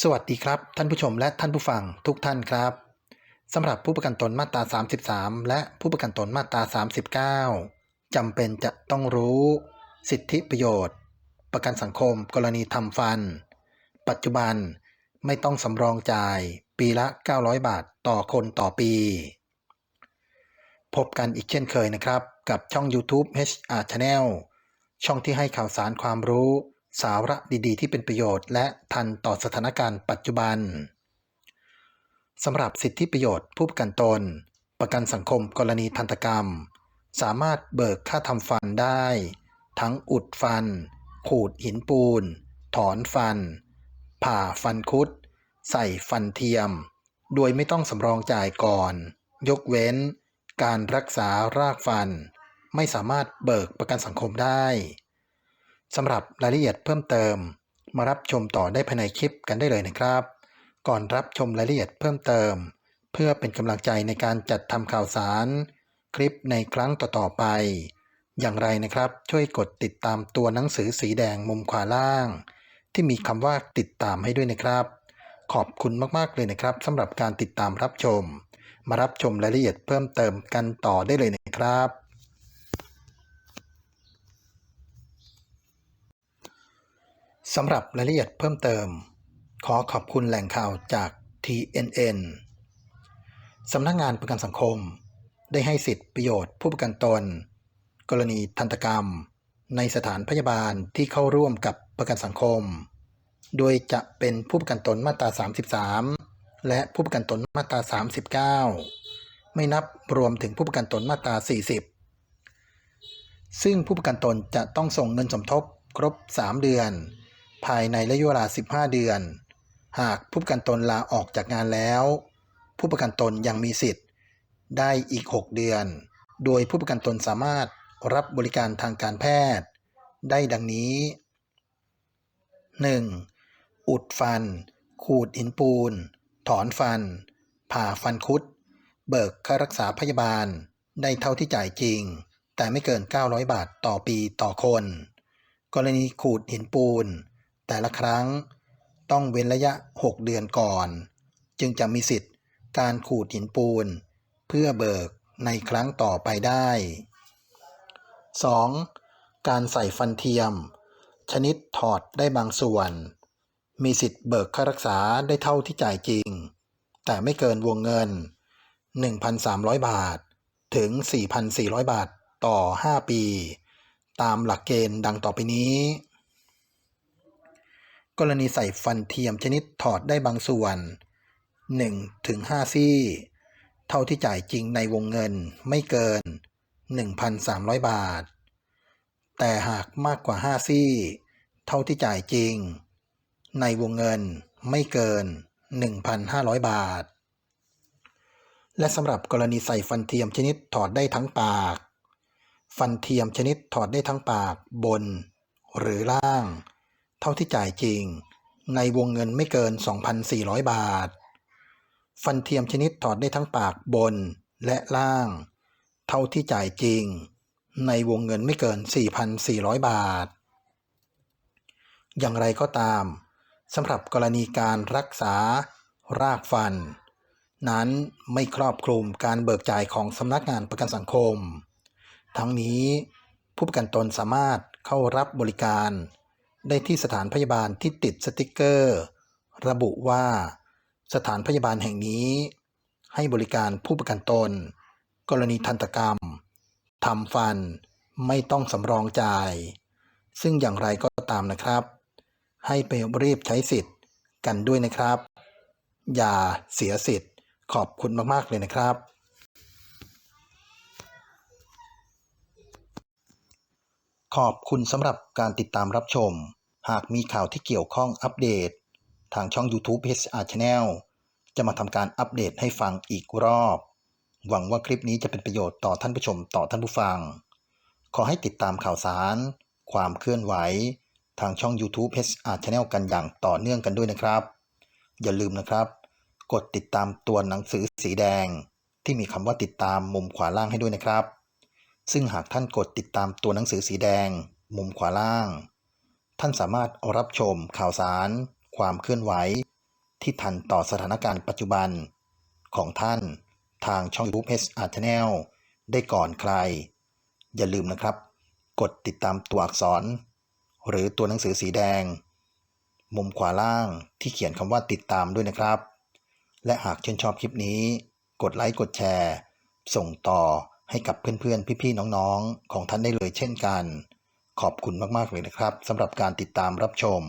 สวัสดีครับ ท่านผู้ชมและท่านผู้ฟังทุกท่านครับสำหรับผู้ประกันตนมาตรา 33 และผู้ประกันตนมาตรา 39จำเป็นจะต้องรู้ สิทธิประโยชน์ ประกันสังคมกรณีทำฟัน ปัจจุบันไม่ต้องสำรองจ่ายปีละ 900 บาทต่อคนต่อปี พบกันอีกเช่นเคยนะครับ กับช่อง YouTube HR Channel ช่องที่ให้ข่าวสารความรู้ สาระดีๆ ที่เป็นประโยชน์ และทันต่อสถานการณ์ปัจจุบันสำหรับสิทธิประโยชน์ผู้ประกันตน ประกันสังคมกรณีทันตกรรม สามารถเบิกค่าทำฟันได้ ทั้งอุดฟัน ขูดหินปูน ถอนฟัน ผ่าฟันคุด ใส่ฟันเทียม โดยไม่ต้องสำรองจ่ายก่อน ยกเว้น การรักษารากฟัน ไม่สามารถเบิกประกันสังคมได้ สำหรับรายละเอียดเพิ่มเติม มารับชมต่อได้ภายในคลิปกันได้เลยนะครับ ก่อนรับชมรายละเอียดเพิ่มเติม เพื่อเป็นกำลังใจในการจัดทำข่าวสาร คลิปในครั้งต่อๆไป อย่างไรนะครับช่วยกดติดตามตัวหนังสือสีแดงมุมขวาล่าง ที่มีคำว่าติดตามให้ด้วยนะครับ ขอบคุณมากๆเลยนะครับสำหรับการติดตามรับชม มารับชมรายละเอียดเพิ่มเติมกันต่อได้เลยนะครับ สำหรับรายละเอียดเพิ่มเติม ขอขอบคุณแหล่งข่าวจาก TNN สำนักงานประกันสังคม ได้ให้สิทธิประโยชน์ผู้ประกันตน กรณีทันตกรรม ในสถานพยาบาลที่เข้าร่วมกับประกันสังคม โดยจะเป็นผู้ประกันตนมาตรา 33 และผู้ประกันตนมาตรา 39 ไม่นับรวมถึงผู้ประกันตนมาตรา 40 ซึ่งผู้ประกันตนจะต้องส่งเงินสมทบครบ 3 เดือน ภายในระยะเวลา 15 เดือน หากผู้ประกันตนลาออกจากงานแล้ว ผู้ประกันตนยังมีสิทธิ์ ได้อีก 6 เดือน โดยผู้ประกันตนสามารถรับบริการทางการแพทย์ ได้ดังนี้ 1. อุดฟัน ขูดหินปูน ถอนฟัน ผ่าฟันคุด เบิกค่ารักษาพยาบาล ได้เท่าที่จ่ายจริง แต่ไม่เกิน 900 บาทต่อปีต่อคน กรณีขูดหินปูน แต่ละครั้ง ต้องเว้นระยะ 6 เดือนก่อน จึงจะมีสิทธิ์การขูดหินปูน เพื่อเบิกในครั้งต่อไปได้ 2. การใส่ฟันเทียม ชนิดถอดได้บางส่วน มีสิทธิ์เบิกค่ารักษาได้เท่าที่จ่ายจริง แต่ไม่เกินวงเงิน 1,300 บาท ถึง 4,400 บาทต่อ 5 ปี ตามหลักเกณฑ์ดังต่อไปนี้ กรณีใส่ฟันเทียมชนิดถอดได้บางส่วน 1-5ซี่ เท่าที่จ่ายจริงในวงเงินไม่เกิน 1,300 บาท แต่หากมากกว่า 5 ซี่ เท่าที่จ่ายจริง ในวงเงินไม่เกิน 1,500 บาท และสำหรับกรณีใส่ฟันเทียมชนิดถอดได้ทั้งปาก ฟันเทียมชนิดถอดได้ทั้งปากบน หรือล่าง เท่าที่จ่ายจริง ในวงเงินไม่เกิน 2,400 บาท ฟันเทียมชนิดถอดได้ทั้งปากบนและล่าง เท่าที่จ่ายจริง ในวงเงินไม่เกิน 4,400 บาท อย่างไรก็ตามสำหรับกรณีการรักษารากฟัน นั้นไม่ครอบคลุมการเบิกจ่ายของสำนักงานประกันสังคม ทั้งนี้ผู้ประกันตนสามารถเข้ารับบริการ ได้ที่สถานพยาบาลที่ติดสติกเกอร์ ระบุว่า สถานพยาบาลแห่งนี้ ให้บริการผู้ประกันตน กรณีทันตกรรมทำฟันไม่ต้องสำรองจ่าย ซึ่งอย่างไรก็ตามนะครับ ให้ไปรีบใช้สิทธิ์กันด้วยนะครับ อย่าเสียสิทธิ์ขอบคุณมาก ๆ เลยนะครับ ขอบคุณสำหรับการติดตามรับชม หากมีข่าวที่เกี่ยวข้องอัปเดต ทางช่อง YouTube HR Channel จะมาทำการอัปเดตให้ฟังอีกรอบ หวังว่าคลิปนี้จะเป็นประโยชน์ต่อท่านผู้ชมต่อท่านผู้ฟัง ขอให้ติดตามข่าวสาร ความเคลื่อนไหว ทางช่อง YouTube HR Channel กันอย่างต่อเนื่องกันด้วยนะครับ อย่าลืมนะครับ กดติดตามตัวหนังสือสีแดง ที่มีคำว่าติดตามมุมขวาล่างให้ด้วยนะครับ ซึ่งหากท่านกดติดตามตัวหนังสือสีแดง มุมขวาล่าง ท่านสามารถรับชมข่าวสาร ความเคลื่อนไหว ที่ทันต่อสถานการณ์ปัจจุบัน ของท่านทางช่อง YouTube H Art Channel ได้ก่อนใคร อย่าลืมนะครับ กดติดตามตัวอักษร หรือตัวหนังสือสีแดง มุมขวาล่างที่เขียนคำว่าติดตามด้วยนะครับ และหากชื่นชอบคลิปนี้ กดไลค์กดแชร์ ส่งต่อ ให้กับเพื่อนๆ พี่ๆ น้องๆ ของท่านได้เลยเช่นกัน ขอบคุณมากๆเลยนะครับสำหรับการติดตามรับชม